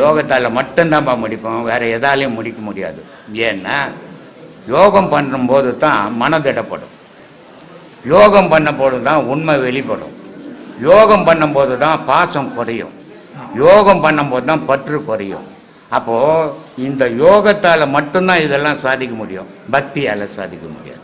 யோகத்தால் மட்டும்தான்ப்பா முடிப்போம் வேறு எதாலையும் முடிக்க முடியாது. ஏன்னா யோகம் பண்ணும்போது தான் மனதிடப்படும் யோகம் பண்ணும்போது தான் உண்மை வெளிப்படும். யோகம் பண்ணும்போது தான் பாசம் குறையும். யோகம் பண்ணும்போது தான் பற்று குறையும். அப்போது இந்த யோகத்தால் மட்டும்தான் இதெல்லாம் சாதிக்க முடியும். பக்தியால் சாதிக்க முடியாது.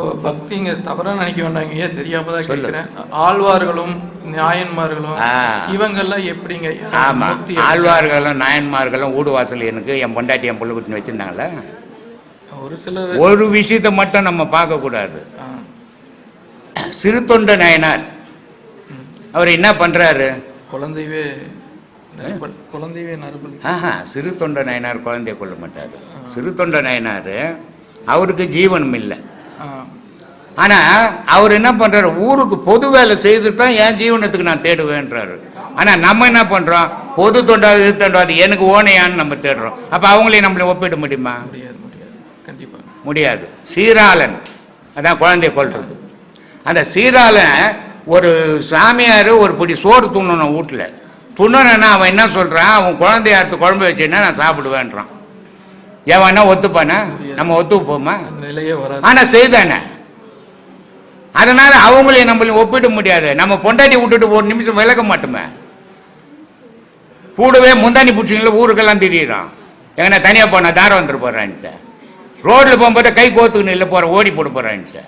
அப்போ பக்திங்க தவறா நினைக்க வேண்டாங்க ஐயா தெரியாம தான். கேட்கிறேன். ஆழ்வார்களும் நியாயன்மார்களும் ஆ. இவங்கெல்லாம் எப்படிங்க? ஆமாம் ஆழ்வார்களும் நாயன்மார்களும் ஊடு வாசல் எனக்கு என் பொண்டாட்டி என் புள்ள குட்டின்னு வச்சுருந்தாங்களே ஒரு சிலர் ஒரு விஷயத்தை மட்டும் நம்ம பார்க்கக்கூடாது சிறு தொண்ட நயனார். அவர் என்ன பண்றாரு? குழந்தைவே நறுபல் குழந்தைவே நறுபல். ஆஹா சிறு தொண்ட நயனார் குழந்தைய கொள்ள மாட்டாரு. சிறு தொண்ட நயனார் அவருக்கு ஜீவனம் இல்லை. ஆ, ஆனா அவர் என்ன பண்றாரு? ஊருக்கு பொது வேலை செய்துட்டு தான் என் ஜீவனத்துக்கு நான் தேடுவேன்றாரு. ஆனா நம்ம என்ன பண்றோம்? பொது தொண்டாது இது தொண்டாது எனக்கு ஓனையான்னு நம்ம தேடுறோம். அப்ப அவங்களையும் நம்மளை ஒப்பிட முடியுமா? முடியாது முடியாது. கண்டிப்பா. முடியாது. சீராளன். அதான் குழந்தைய கொல்றது. அந்த சீராளன் ஒரு சாமியார் ஒரு பிடி சோறு துண்ணணும் வீட்டில் துண்ணனா அவன் என்ன சொல்றான்? அவன் குழந்தைய அறுத்து குழம்பு வச்சுன்னா நான் சாப்பிடுவேன்றான். எவனா ஒத்துப்பானா? நம்ம ஒத்துப்போமா? ஆனா செய்தானே? அதனால அவங்களையும் நம்மளையும் ஒப்பிட முடியாது. நம்ம பொண்டாட்டி விட்டுட்டு ஒரு நிமிஷம் விலக மாட்டோமே. கூடவே முந்தானி பிடிச்சிங்கள ஊருக்கெல்லாம் திரியிறான். எங்கன்னா தனியா போனா தாரம் வந்துட்டு போறான்ட்டு. ரோட்ல போகும்போது கை கோத்துக்குன்னு இல்லை போற ஓடி போட போறான்ட்டு.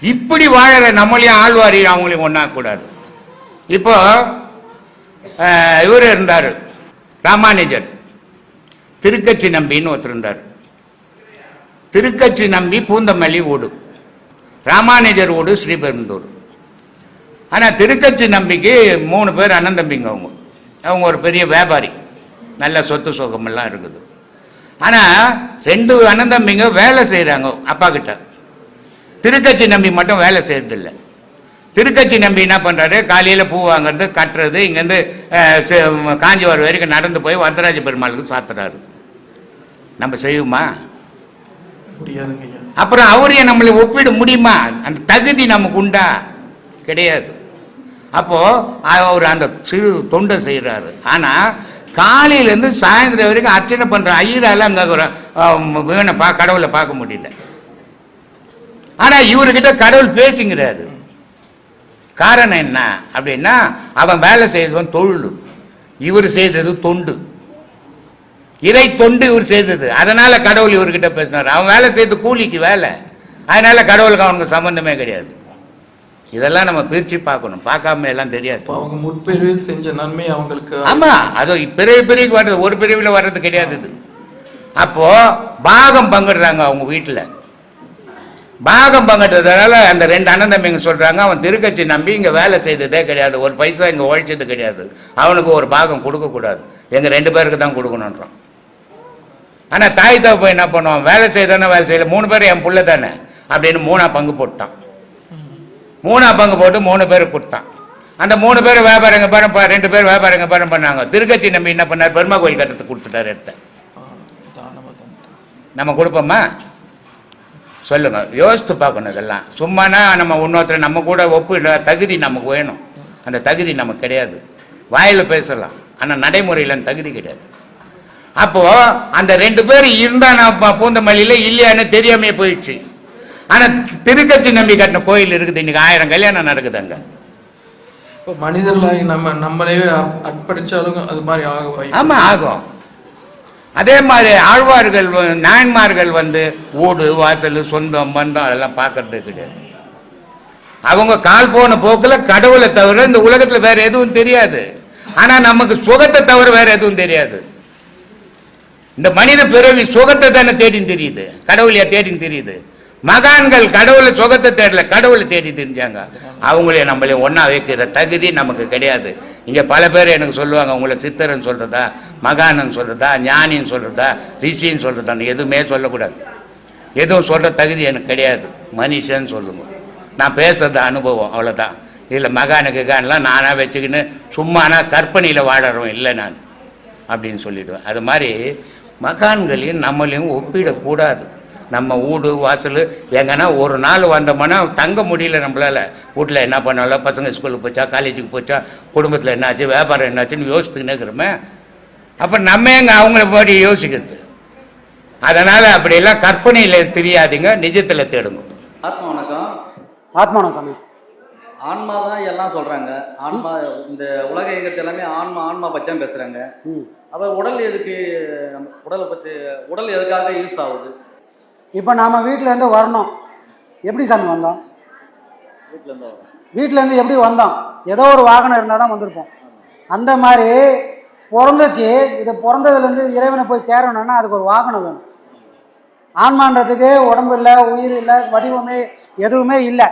இப்படி வாழற நம்மளையும் ஆழ்வாரி அவங்களையும் ஒண்ணா கூடாது. இப்போ இவர் இருந்தார். ராமானுஜர். திருக்கச்சி நம்பின்னு ஒருத்தர் இருந்தார். திருக்கச்சி நம்பி பூந்தமல்லி ஓடு. ராமானுஜர் ஓடு ஸ்ரீபெரும்புதூர் ஆனால் திருக்கச்சி நம்பிக்கு மூணு பேர் அண்ணன் தம்பிங்க அவங்க. அவங்க ஒரு பெரிய வியாபாரி. நல்ல சொத்து சுகமெல்லாம் இருக்குது. ஆனால் ரெண்டு அண்ணன் தம்பிங்க வேலை செய்கிறாங்க அப்பா கிட்ட. திருக்கச்சி நம்பி மட்டும் வேலை செய்யறதில்ல திருக்கச்சி நம்பி என்ன பண்ணுறாரு காலையில் பூ வாங்குறது கட்டுறது இங்கேருந்து அஹ், காஞ்சிபுரம் வரைக்கும் நடந்து போய் வரதராஜ பெருமாளுக்கு சாத்துறாரு. நம்ம செய்வோமா அப்புறம் அவரையும் நம்மளை ஒப்பிட முடியுமா? அந்த தகுதி நமக்கு உண்டா? கிடையாது. அப்போ அவர் அந்த சிறு தொண்டை செய்கிறாரு ஆனா காலையிலேருந்து சாயந்தரம் வரைக்கும் அர்ச்சனை பண்ற ஐயரால அங்க ஒரு வீணை பா கடவுளை பார்க்க முடியல. ஆனா இவர்கிட்ட கடவுள் பேசுங்கிறாரு. காரணம் என்ன அப்படின்னா அவன் வேலை செய்தவன் தொழில். இவர் செய்தது தொண்டு. இறை தொண்டு இவர் செய்தது. அதனால கடவுள் இவர்கிட்ட பேசினார். அவன் வேலை செய்த கூலிக்கு வேலை. அதனால கடவுளுக்கு அவனுக்கு சம்பந்தமே கிடையாது. இதெல்லாம் நம்ம பிரிச்சு பார்க்கணும். பார்க்காம எல்லாம் தெரியாது. அவங்க முற்பிரிவில் செஞ்ச நன்மை அவங்களுக்கு ஆமா. அது பெரிய பிரிவுக்கு வர்றது ஒரு பிரிவில் வர்றது கிடையாது இது. அப்போ பாகம் பங்கிடுறாங்க அவங்க வீட்டில் பாகம் பங்கிட்டதுனால அந்த ரெண்டு அண்ணன் தம்பிங்க சொல்றாங்க அவன் திருக்கட்சி நம்பி இங்க வேலை செய்ததே கிடையாது. ஒரு பைசா இங்க உழைச்சது கிடையாது. அவனுக்கு ஒரு பாகம் கொடுக்க கூடாது எங்க ரெண்டு பேருக்கு தான் கொடுக்கணுன்றான் ஆனால் தாய் தகப்ப என்ன பண்ணுவான்? வேலை செய்தானே வேலை செய்யல. மூணு பேர் என் பிள்ளை தானே? அப்படின்னு மூணா பங்கு போட்டான். மூணா பங்கு போட்டு மூணு பேருக்கு கொடுத்தான் அந்த மூணு பேர் வியாபாரங்க பாரம் ரெண்டு பேர் வியாபாரங்க பாரம் பண்ணாங்க. திருக்கட்சி நம்பி என்ன பண்ணார்? பெருமா கோயில் கட்டத்துக்கு கொடுத்துட்டாரு எடுத்த. நம்ம கொடுப்போமா? சொல்லுங்க. யோசித்து பார்க்கணும் இதெல்லாம். சும்மானா நம்ம இன்னொருத்தர் நம்ம கூட ஒப்பு தகுதி நமக்கு வேணும். அந்த தகுதி நமக்கு கிடையாது. வாயில் பேசலாம். ஆனால் நடைமுறையில் அந்த தகுதி கிடையாது. அப்போ அந்த ரெண்டு பேர் இருந்தா நான் பூந்தமல்லியில இல்லையான்னு தெரியாமே போயிடுச்சு. ஆனா திருக்கட்சி நம்பி கட்டின கோயில் இருக்குது இன்னைக்கு ஆயிரம் கல்யாணம் நடக்குது அங்க இப்போ மனிதர்களாகி நம்ம நம்மளே அர்ப்- அர்ப்பணிச்சாலும் அது மாதிரி ஆக வாய்ப்பு. ஆமா ஆகும். அதே மாதிரி ஆழ்வார்கள் நாயன்மார்கள் வந்து ஊடு வாசல் சொந்தம் பந்தம் அதெல்லாம் பார்க்கறது கிடையாது அவங்க கால் போன போக்குல கடவுளை தவிர இந்த உலகத்துல வேற எதுவும் தெரியாது. ஆனா நமக்கு சுகத்தை தவிர வேற எதுவும் தெரியாது. இந்த மனித பிறவி சுகத்தை தானே தேடின்னு தெரியுது. கடவுளையா தேடின்னு தெரியுது. மகான்கள் கடவுளை சுகத்தை தேடல கடவுளை தேடி தெரிஞ்சாங்க. அவங்களே நம்மளே ஒன்றா வைக்கிற தகுதி நமக்கு கிடையாது. இங்கே பல பேர் எனக்கு சொல்லுவாங்க உங்களை சித்தரன் சொல்கிறதா மகானன் சொல்கிறதா ஞானின்னு சொல்கிறதா ரிஷின்னு சொல்கிறதான்னு எதுவுமே சொல்லக்கூடாது. எதுவும் சொல்கிற தகுதி எனக்கு கிடையாது. மனுஷன் சொல்லுங்க. நான் பேசுறது அனுபவம் அவ்வளோதான் இதில் மகானுக்கு கான்லாம் நானாக வச்சுக்கின்னு சும்மானா கற்பனையில் வாழறோம் இல்லை நான். அப்படின்னு சொல்லிவிடுவேன் அது மாதிரி மகான்களையும் நம்மளையும் ஒப்பிடக்கூடாது. நம்ம வீடு வாசல் எங்கன்னா ஒரு நாள் வந்தோம்னா தங்க முடியல நம்மளால். வீட்டில் என்ன பண்ணாலும் பசங்க ஸ்கூலுக்கு போச்சா காலேஜுக்கு போச்சா குடும்பத்தில் என்னாச்சு வியாபாரம் என்னாச்சுன்னு யோசித்துக்கினே இருக்கிறோமே. அப்போ நம்ம எங்க அவங்கள படி யோசிக்கிறது? அதனால் அப்படியெல்லாம் கற்பனையில் தெரியாதீங்க நிஜத்தில் தேடுங்க. ஆத்மா வணக்கம் ஆத்மானம் சாமி. ஆன்மா தான் எல்லாம் சொல்றாங்க. ஆன்மா இந்த உலக இயக்கத்து எல்லாமே ஆன்மா ஆன்மா பத்தி தான் பேசுறாங்க. ம். அப்ப உடல் எதுக்கு நம்ம உடலை பத்தி உடல் எதுக்காக யூஸ் ஆகுது? இப்போ நாம் வீட்டிலேருந்து வரணும். எப்படி சாமி வந்தோம்? வீட்டுல இருந்து வரோம். வீட்டிலேருந்து எப்படி வந்தோம்? ஏதோ ஒரு வாகனம் இருந்தால் தான் வந்திருப்போம். அந்த மாதிரி பிறந்துச்சு. இது பிறந்ததுலேருந்து இறைவனை போய் சேரணும்னா அதுக்கு ஒரு வாகனம் வேணும். ஆன்மான்றதுக்கு உடம்பு இல்லை உயிர் இல்லை வடிவமே எதுவுமே இல்லை.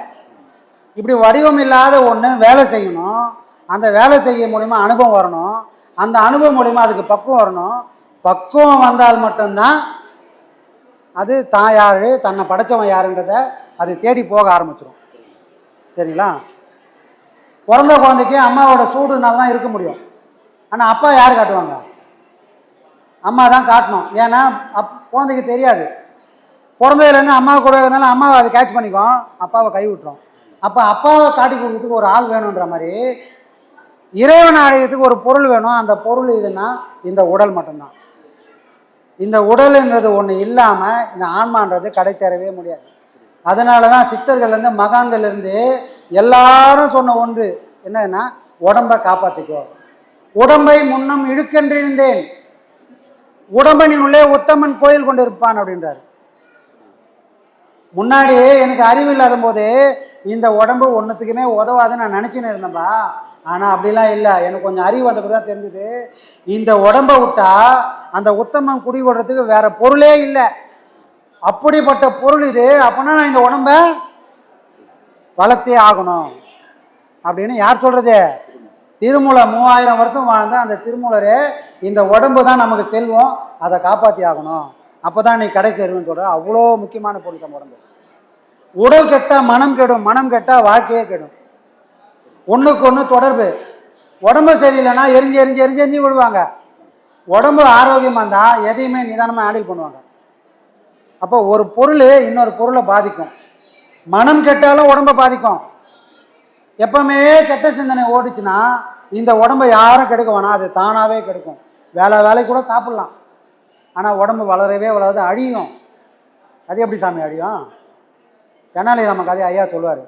இப்படி வடிவம் இல்லாத ஒன்று வேலை செய்யணும். அந்த வேலை செய்ய மூலிமா அனுபவம் வரணும். அந்த அனுபவம் மூலிமா அதுக்கு பக்குவம் வரணும். பக்குவம் வந்தால் மட்டும்தான் அது தான் யார் தன்னை படைச்சவன் யாருன்றத அது தேடி போக ஆரம்பிச்சிடும் சரிங்களா? பிறந்த குழந்தைக்கு அம்மாவோட சூடுனால தான் இருக்க முடியும். ஆனால் அப்பா யார் காட்டுவாங்க? அம்மா தான் காட்டணும். ஏன்னா அப் குழந்தைக்கு தெரியாது. பிறந்ததுலேருந்து அம்மா கூட இருந்தாலும் அம்மாவை அதை கேட்ச் பண்ணிக்கும். அப்பாவை கை விட்டுரும் அப்போ அப்பாவை காட்டி கொடுக்கறதுக்கு ஒரு ஆள் வேணுன்ற மாதிரி இறைவன் ஆலயத்துக்கு ஒரு பொருள் வேணும். அந்த பொருள் இதுன்னா இந்த உடல் மட்டும்தான். இந்த உடல்ன்றது ஒன்று இல்லாமல் இந்த ஆன்மான்றது கடை தேரவே முடியாது. அதனால தான் சித்தர்கள்லேருந்து மகான்கள்லேருந்து எல்லாரும் சொன்ன ஒன்று. என்னன்னா உடம்பை காப்பாற்றிக்கோ உடம்பை முன்னம் இழுக்கென்றிருந்தேன் உடம்பனின் உள்ளே உத்தமன் கோயில் கொண்டு இருப்பான் அப்படின்றார். முன்னாடி எனக்கு அறிவு இல்லாத போது இந்த உடம்பு ஒன்றுத்துக்குமே உதவாதுன்னு நான் நினச்சின்னு இருந்தேன்பா. ஆனால் அப்படிலாம் இல்லை. எனக்கு கொஞ்சம் அறிவு வந்த தான் தெரிஞ்சுது. இந்த உடம்பை விட்டா அந்த உத்தமம் குடி கொள்றதுக்கு வேற பொருளே இல்லை. அப்படிப்பட்ட பொருள் இது. அப்படின்னா நான் இந்த உடம்ப வளர்த்தே ஆகணும். அப்படின்னு யார் சொல்கிறது திருமூல மூவாயிரம் வருஷம் வாழ்ந்த அந்த திருமூலரே இந்த உடம்பு தான் நமக்கு செல்வம். அதை காப்பாற்றி ஆகணும். அப்போ தான் நீ கடை சேருவேன்னு சொல்கிற அவ்வளோ முக்கியமான பொருள் நம்ம உடம்பு உடல் கெட்டால் மனம் கெடும் மனம் கெட்டால் வாழ்க்கையே கெடும். ஒன்றுக்கு ஒன்று தொடர்பு. உடம்பு சரியில்லைன்னா எரிஞ்சு எரிஞ்சு எரிஞ்சு எரிஞ்சு விழுவாங்க. உடம்பு ஆரோக்கியமாக இருந்தால் எதையுமே நிதானமாக ஹேண்டில் பண்ணுவாங்க. அப்போ ஒரு பொருள் இன்னொரு பொருளை பாதிக்கும். மனம் கெட்டாலும் உடம்பை பாதிக்கும். எப்பவுமே கெட்ட சிந்தனை ஓடிச்சுன்னா இந்த உடம்பை யாரும் கெடுக்க வேணாம். அது தானாகவே கெடுக்கும். வேலை வேலைக்கு கூட சாப்பிட்லாம். ஆனால் உடம்பு வளரவே வளராது அழியும். அது எப்படி சாமி அழியும்? தெனாலிராமன் கதையை ஐயா சொல்லுவார்.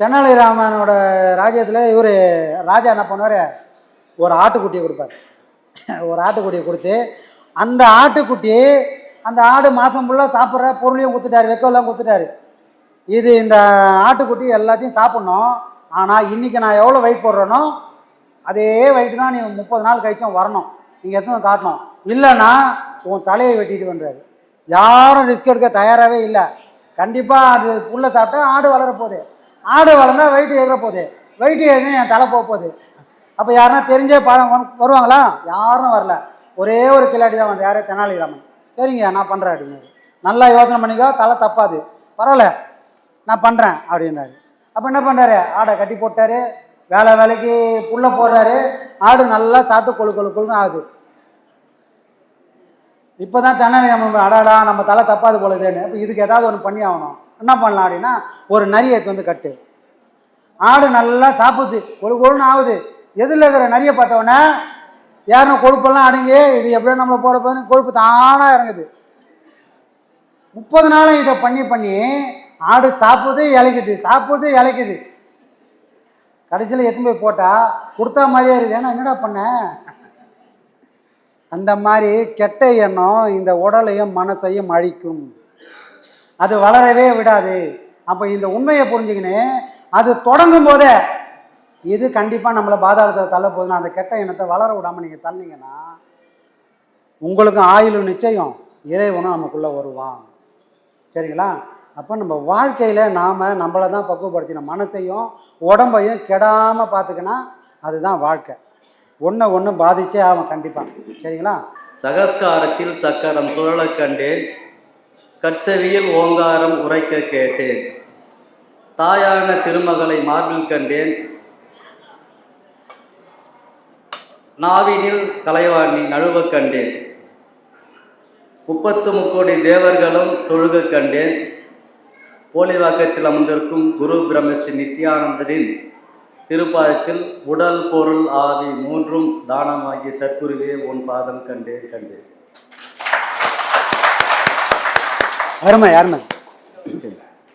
தெனாலிராமனோட ராஜ்யத்தில் இவர் ராஜா என்ன பண்ணுவார்? ஒரு ஆட்டுக்குட்டியை கொடுப்பார். ஒரு ஆட்டுக்குட்டியை கொடுத்து அந்த ஆட்டுக்குட்டி அந்த ஆடு மாதம் ஃபுல்லாக சாப்பிட்ற பொருளையும் கொடுத்துட்டாரு வெக்கெல்லாம் கொடுத்துட்டாரு. இது இந்த ஆட்டுக்குட்டி எல்லாத்தையும் சாப்பிட்ணும். ஆனால் இன்றைக்கி நான் எவ்வளோ வெயிட் போடுறேனோ அதே வெயிட் தான் நீ முப்பது நாள் கழிச்சும் வரணும். நீங்கள் எத்தனை காட்டணும்? இல்லைன்னா உன் தலையை வெட்டிட்டு வந்துறாரு யாரும் ரிஸ்க் எடுக்க தயாராகவே இல்லை. கண்டிப்பாக அது புல்லை சாப்பிட்டா ஆடு வளர போகுது. ஆடு வளர்ந்தால் வெயிட் ஏற போகுது. வெயிட் ஏறி என் தலை போக போகுது. அப்போ யாருன்னா தெரிஞ்சே பாடம் வருவாங்களா? யாரும் வரல. ஒரே ஒரு கிளாடி தான் வந்து யாரே தெனாலிராமன் சரிங்க நான் பண்ணுறேன் அப்படின்னாரு. நல்லா யோசனை பண்ணிக்கோ தலை தப்பாது. பரவாயில்ல நான் பண்ணுறேன் அப்படின்னாரு. அப்போ என்ன பண்ணுறாரு ஆடை கட்டி போட்டாரு. வேலை வேலைக்கு புல்லை போடுறாரு. ஆடு நல்லா சாப்பிட்டு கொழு கொழு கொழுன்னு ஆகுது. இப்போ தான் தென்னாலி நம்ம அடாடா நம்ம தலை தப்பாது போலதேன்னு. இப்போ இதுக்கு ஏதாவது ஒன்று பண்ணி ஆகணும். என்ன பண்ணலாம் அப்படின்னா ஒரு நரியை வந்து கட்டு. ஆடு நல்லா சாப்பிடுது கொழு கொழுன்னு ஆகுது. எதில் இருக்கிற நரியை பார்த்த யாருன்னு கொழுப்பெல்லாம் அடங்கி இது எப்படியோ நம்மளை போகிற கொழுப்பு தானாக இறங்குது. முப்பது நாளும் இதை பண்ணி பண்ணி ஆடு சாப்பிடுது இலைக்குது சாப்பிடுது இலைக்குது. கடைசியில் எத்தனை போய் போட்டால் கொடுத்தா மாதிரியே இருக்குது. ஏன்னா என்னடா பண்ண? அந்த மாதிரி கெட்ட எண்ணம் இந்த உடலையும் மனசையும் அழிக்கும். அது வளரவே விடாது. அப்போ இந்த உண்மையை புரிஞ்சுக்கின்னு அது தொடங்கும் போதே இது கண்டிப்பாக நம்மளை பாதாளத்தில் தள்ள போகுதுன்னா அந்த கெட்ட எண்ணத்தை வளர விடாமல் நீங்கள் தள்ளிங்கன்னா உங்களுக்கும் ஆயுளும் நிச்சயம் இறைவனும் நமக்குள்ளே வருவான். சரிங்களா? அப்போ நம்ம வாழ்க்கையில் நாம் நம்மளை தான் பக்குவப்படுத்தின மனசையும் உடம்பையும் கெடாமல் பார்த்துக்கினா அதுதான் வாழ்க்கை. ஒன்றை ஒன்று பாதிச்சே ஆகும் கண்டிப்பாக சரிங்களா? சகஸ்காரத்தில் சக்கரம் சுழலை கண்டேன். கற்செவியில் ஓங்காரம் உரைக்க கேட்டேன். தாயான திருமகளை மார்பில் கண்டேன். நாவினில் கலைவாணி நழுவ கண்டேன். முப்பத்து முக்கோடி தேவர்களும் தொழுக கண்டேன். போலிவாக்கத்தில் அமர்ந்திருக்கும் குரு பிரம்மஸ்ரீ நித்யானந்தரின் திருப்பாதத்தில் உடல் பொருள் ஆவி மூன்றும் தானமாகி சற்குருவே உன் பாதம் கண்டேன் கண்டேன். அருமை அருமை.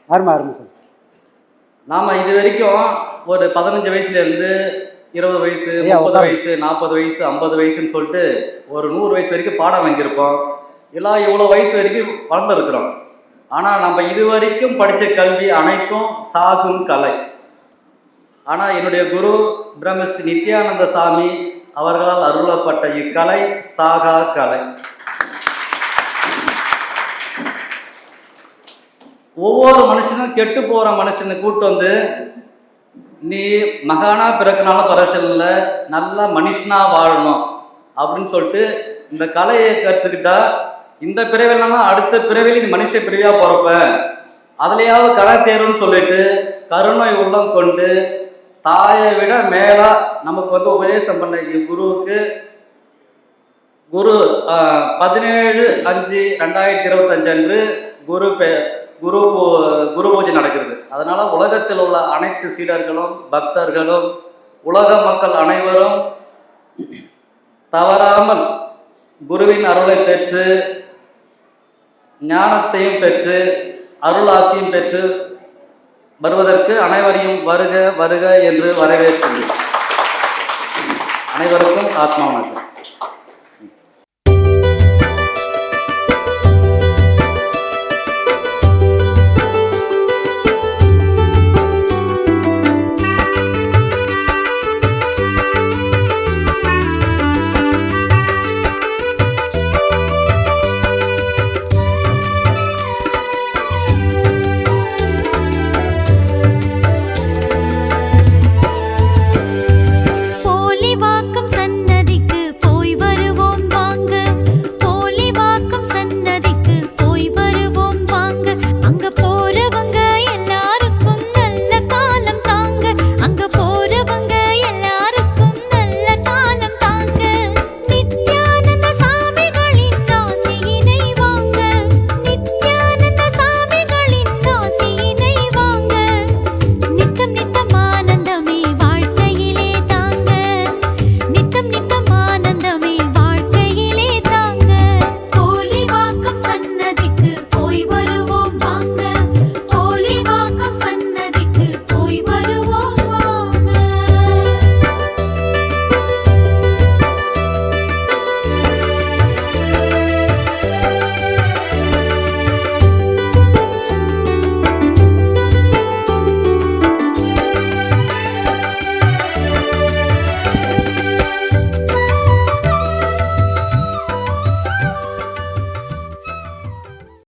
அருமை அருமை சார். நாம இது வரைக்கும் ஒரு பதினஞ்சு வயசுல இருந்து இருபது வயசு முப்பது. வயசு நாற்பது வயசு ஐம்பது வயசுன்னு சொல்லிட்டு ஒரு நூறு வயசு வரைக்கும் பாடம் வாங்கியிருப்போம். எல்லாம் இவ்வளோ வயசு வரைக்கும் வளர்ந்துருக்குறோம். ஆனால் நம்ம இது வரைக்கும் படித்த கல்வி அனைத்தும் சாகும் கலை. ஆனால் என்னுடைய குரு பிரம்மஸ்ரீ நித்யானந்த சாமி அவர்களால் அருளப்பட்ட இக்கலை சாகா கலை. ஒவ்வொரு மனுஷனும் கெட்டு போற மனுஷனை கூட்டு வந்து நீ மகானா பிறக்கனாலும் பரவசம் இல்லை நல்லா மனுஷனா வாழணும் அப்படின்னு சொல்லிட்டு இந்த கலையை கற்றுக்கிட்டா இந்த பிறவிலாம் அடுத்த பிறவில நீ மனுஷ பிறவியா பிறப்ப அதுலயாவது கலை தேர்வுன்னு சொல்லிட்டு கருணை உள்ளம் கொண்டு தாயை விட மேலா நமக்கு வந்து உபதேசம் பண்ண குருவுக்கு குரு பதினேழு அஞ்சு ரெண்டாயிரத்தி இருபத்தஞ்சு அன்று குரு பே குரு குரு பூஜை நடக்கிறது. அதனால உலகத்தில் உள்ள அனைத்து சீடர்களும் பக்தர்களும் உலக மக்கள் அனைவரும் தவறாமல் குருவின் அருளை பெற்று ஞானத்தையும் பெற்று அருளாசியும் பெற்று வருவதற்கு அனைவரையும் வருக வருக என்று வரவேற்கிறேன் அனைவருக்கும் ஆத்மா வணக்கம்